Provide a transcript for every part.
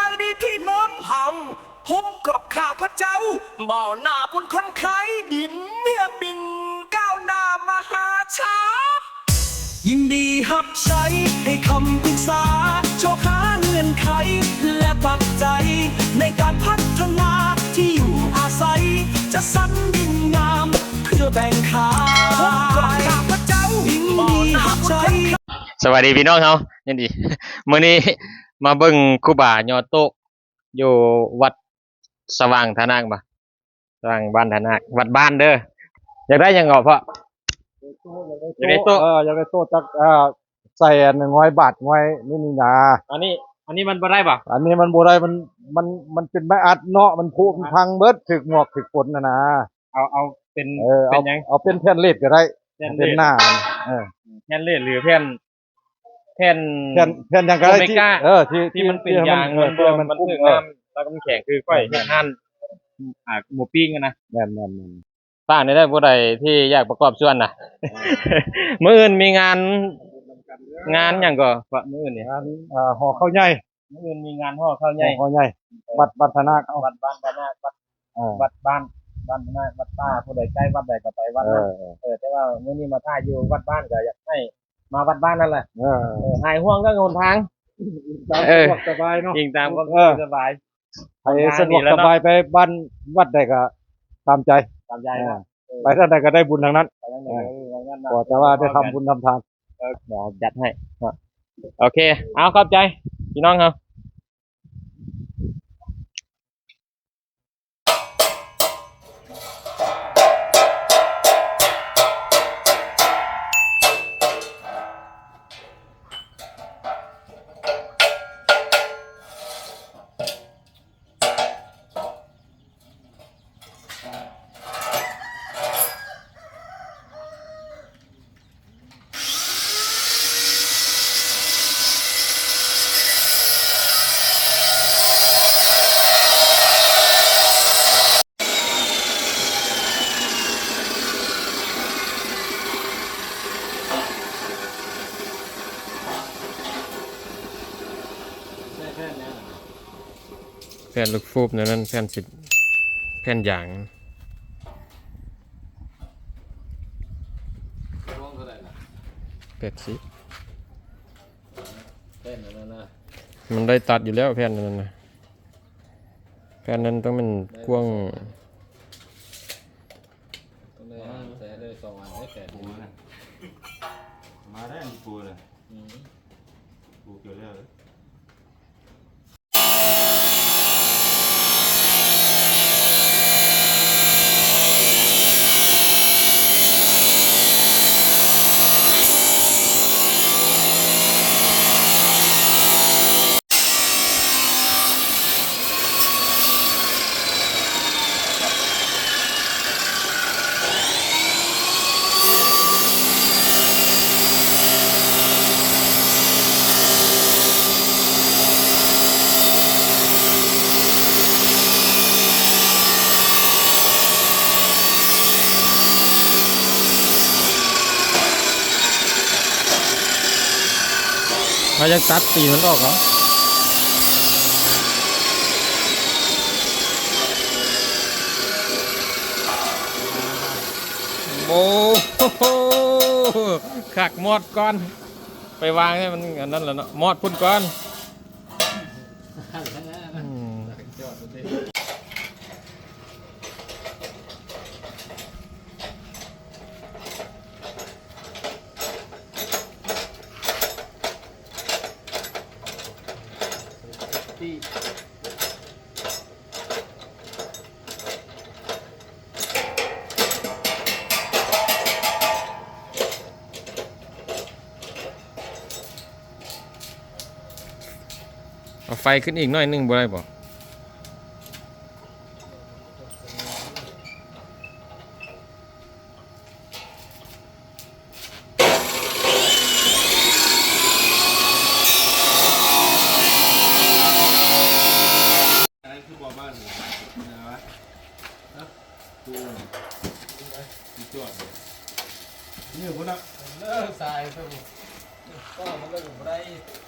ายดีที่น้องเฮาพบกับข้าพระเจ้าบ่าวหน้าบนคนไข้ดินเมียบินก้าวหน้ามหาชายินดีหับใช้ให้คำปรึกษาโชคหาเงื่อนไข และปักใจ ในการพัฒนาที่อยู่อาศัย จะสรรดินงาม เพื่อแบ่งขายพบกับข้าพระเจ้ายินดีหับใช้สวัสดีพี่น้องเฮายินดีมื้อนี้ มาเบิ่งครูบายอโตะอยู่วัดสว่างทานางบ่สว่างบ้านทานางวัดบ้านเด้ออยากได้หยังเหรอพ่ออยากได้โต๊ะเอออยากได้โต๊ะจักเอ่อใส่อันหนึ่งร้อยบาทไว้นี่นี่นะอันนี้ อันนี้มันบ่ได้บ่อันนี้มันโบได้มันมันมันเป็นไม้อัดเนาะมันพุมันพังเบิดถึกหมวกถึกฝนนะนะเอาเอาเป็นเออเป็เอานหยังเอาเป็นแผ่นเลดก็ได้แผ่นเลเป็นดหน้าเออแผ่นเลดหรือแผ่น แผ่นแผ่นแผ่นยังก็ได้โอเมที่ก้าเออที่ที่มันเป็นให้ยางเอมัอนเพื่อมัมันนมันคุ้มถึงเออน้ำแล้วก็มันแข็งคือก้อยเฮ็ดหั่นอ่าหมูปิ้งอะนะแม่นแม่นแม่นป้านี่ได้ผู้ใดที่อยากประกอบส่วนน่ะมื้ออื่นมีงาน งานหยังก็ว่ามื้ออื่นนี่งานเอ่อห่อข้าวใหญ่มื่อคืนมีงานห่อข้าวใหญ่ห่อข้าวใหญ่วัดวัฒนาเอาวัดบ้านบ้านนาวัดเออวัดบ้านบ้านนาวัดป้าผู้ใดใกล้วัดใดก็ไปวัดเอนั้นอเออเออแต่ว่ามื้อนี้มาท่าอยู่วัดบ้านก็อยากให้ มาวัดบ้านนั่นแหละเออ เออหายห่วงก็งนทางตามเออสะดวกสบายเนาะจริงตามก็เออ สบายไปสะดวกสบายไปบ้านวัดใดก็ตามใจตามใจนะไปท่านใดก็ได้บุญทางนั้นไปทางไหนก็ไปทางนั้นนะก็แต่ว่าได้ทำบุญทำทานเออเดี๋ยวจัดให้ครับโอเค เอาขอบใจ พี่น้องครับ ผ่นลูกฟูบนั่นนั่นแผ่นสิบแผ่นยางแปดสิบมันได้ตัดอยู่แล้วแผ่นนั้นนะแผ่นนั้นต้องเป็นกว้างมาได้อันปูเลยปูเกี่ยวเรื่องเลย เขาจะตัดตีมันออกเหรอโอ้โหขักหมอดก่อน ไปวางให้มันอันนั้นแหละเนาะหมอดพุ่นก่อน ตี้เอาไฟขึ้นอีกหน่อยนึงบ่ได้บ่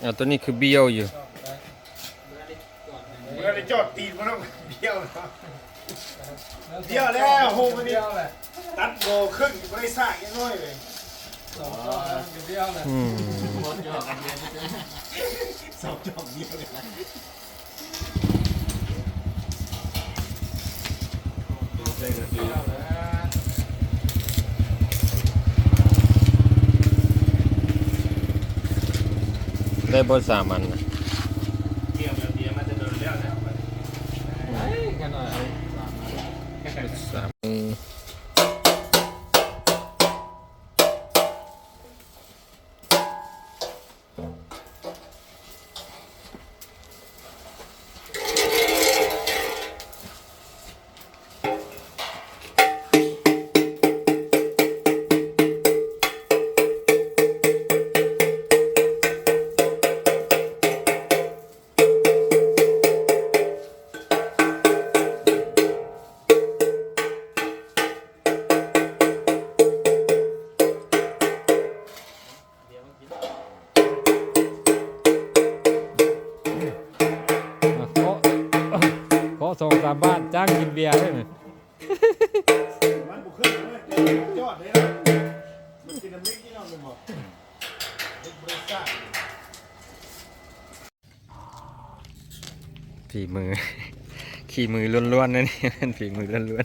เอาตัวนี้คือเบี้ยวอยู่ก็เลยจอดตีนมันต้องเบี้ยวแล้วเบี้ยวแล้วโหมันนี่ตัดโบครึ่งไม่ได้สร้างยังน้อยเลยอืมสองจอบเบี้ยวเลยได้บทสามันนะเกี่ยวแบบเดียวมันจะโดนเลี้ยวนะสาม บียร์ได้ไหมมันบุกขึ้นเลยจอดเลยนะมันกินน้ำเล็กที่เราเลยบอกเล็กบริษัทฝีมือ ขี่มือล้วนๆนะนี่มันฝีมือล้วน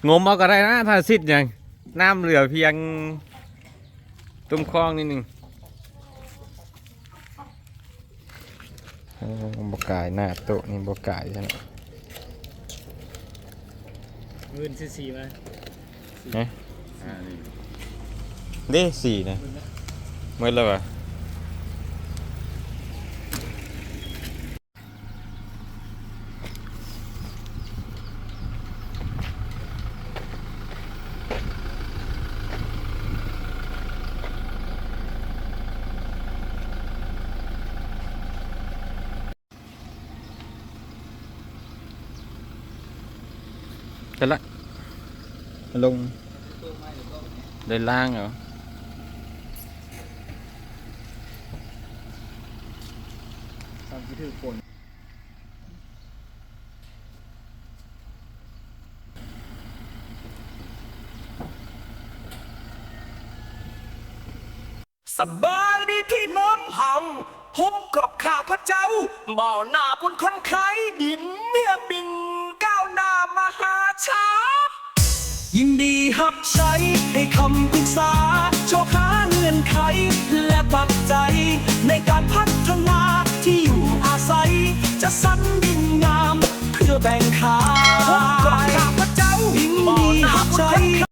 ๆงมเอาก็ได้นะถ้าซิดอย่างน้ำเหลือเพียงตุ้มคลองนิดนึงเออ บกายหน้าโต๊ะนี่บกายใช่ไหมเงินซื้อสีมาฮะเด้สี่นะเมื่อแล้ว วะกันละลงเดินล่างเหรอ嗯สบายดีพี่น้องหำพบกับข้าพระเจ้าเมาหน้าบนคนไข้ดินเมียบิน ชายินดีหับใช้ให้คำปรึกษาโชคหาเงื่อนไข และปักใจในการพัฒนาที่อยู่อาศัย จะสรรดินงาม เพื่อแบ่งขายพบกับข้าพเจ้ายินดีหับใช้